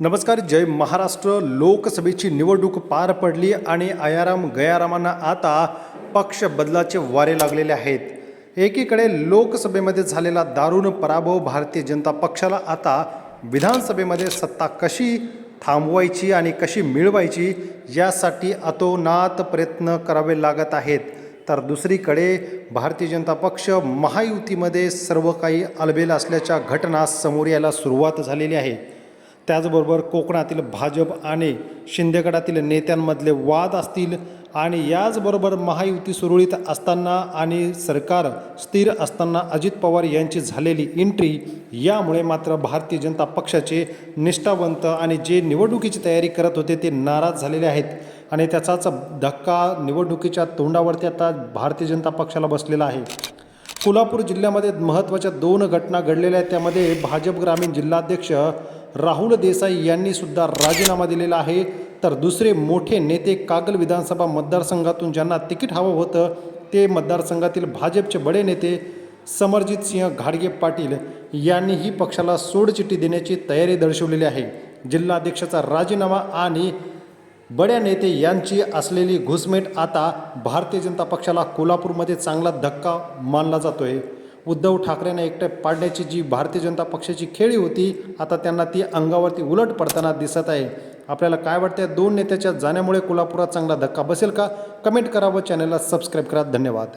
नमस्कार जय महाराष्ट्र. लोकसभेची निवडणूक पार पडली आणि अयाराम गयारामांना आता पक्ष बदलाचे वारे लागलेले आहेत. एकीकडे लोकसभेमध्ये झालेला दारुण पराभव भारतीय जनता पक्षाला आता विधानसभेमध्ये सत्ता कशी थांबवायची आणि कशी मिळवायची यासाठी अतोनात प्रयत्न करावे लागत आहेत. तर दुसरीकडे भारतीय जनता पक्ष महायुतीमध्ये सर्व काही अलबेल असल्याच्या घटना समोर यायला सुरुवात झालेली आहे. त्याचबरोबर कोकणातील भाजप आणि शिंदेगडातील नेत्यांमधले वाद असतील आणि याचबरोबर महायुती सुरळीत असताना आणि सरकार स्थिर असताना अजित पवार यांची झालेली एंट्री यामुळे मात्र भारतीय जनता पक्षाचे निष्ठावंत आणि जे निवडणुकीची तयारी करत होते ते नाराज झालेले आहेत. आणि त्याचाच धक्का निवडणुकीच्या तोंडावरती आता भारतीय जनता पक्षाला बसलेला आहे. कोल्हापूर जिल्ह्यामध्ये महत्त्वाच्या दोन घटना घडलेल्या आहेत. त्यामध्ये भाजप ग्रामीण जिल्हाध्यक्ष राहुल देसाई यांनी सुद्धा राजीनामा दिलेला आहे. तर दुसरे मोठे नेते कागल विधानसभा मतदारसंघातून ज्यांना तिकीट हवं होतं ते मतदारसंघातील भाजपचे बडे नेते समरजित सिंह घाडगे पाटील यांनीही पक्षाला सोडचिठ्ठी देण्याची तयारी दर्शवलेली आहे. जिल्हाध्यक्षाचा राजीनामा आणि बड्या नेते यांची असलेली घुसमेट आता भारतीय जनता पक्षाला कोल्हापूरमध्ये चांगला धक्का मानला जातोय. उद्धव ठाकरेंना एकटे पाडण्याची जी भारतीय जनता पक्षाची खेळी होती आता त्यांना ती अंगावरती उलट पडताना दिसत आहे. आपल्याला काय वाटतं दोन नेत्याच्या जाण्यामुळे कोल्हापुरात चांगला धक्का बसेल का? कमेंट करा व चॅनलला सबस्क्राईब करा. धन्यवाद.